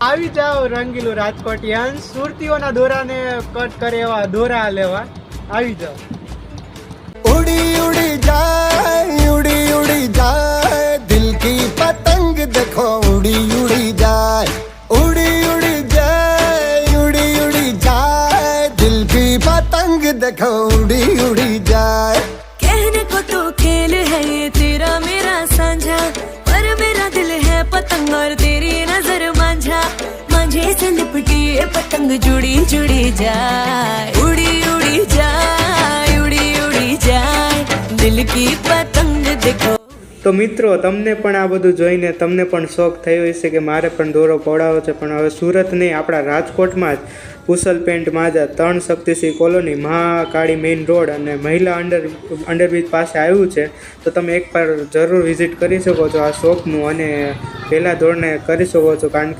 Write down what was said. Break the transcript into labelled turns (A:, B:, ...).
A: આવી જાઓ રંગીલું રાજકોટિયન. સુરતીઓના દોરાને કટ કરે એવા દોરા લેવા. આવી જાઓ.
B: ઉડી ઉડી જાય, ઉડી ઉડી જાય. દિલ
C: કી પતંગ દેખો, ઉડી ઉડી જાય. ઉડી ઉડી જાય, ઉડી ઉડી જાય. દિલ કી પતંગ દેખો, ઉડી ઉડી જાય. છે લિપટી એ પતંગ જુડી જુડી જાય ઉડી ઉડી જાય ઉડી ઉડી જાય દિલ કી પતંગ દેખો
A: તો મિત્રો, તમને પણ આ બધું જોઈને તમને પણ શોખ થયો હશે કે મારે પણ દોરો પડાવો છે, પણ હવે સુરત નહીં, આપણા રાજકોટમાં જ કુશલ પેન્ટ માજા ત્રણ Shaktisinh colony Mahakali main road અને મહિલા અંડર, અંડરબ્રિજ પાસે આવ્યું છે. તો તમે એક પર જરૂર વિઝિટ કરી શકો છો આ શોખનું અને પહેલાં ધોરણે કરી શકો છો, કારણ કે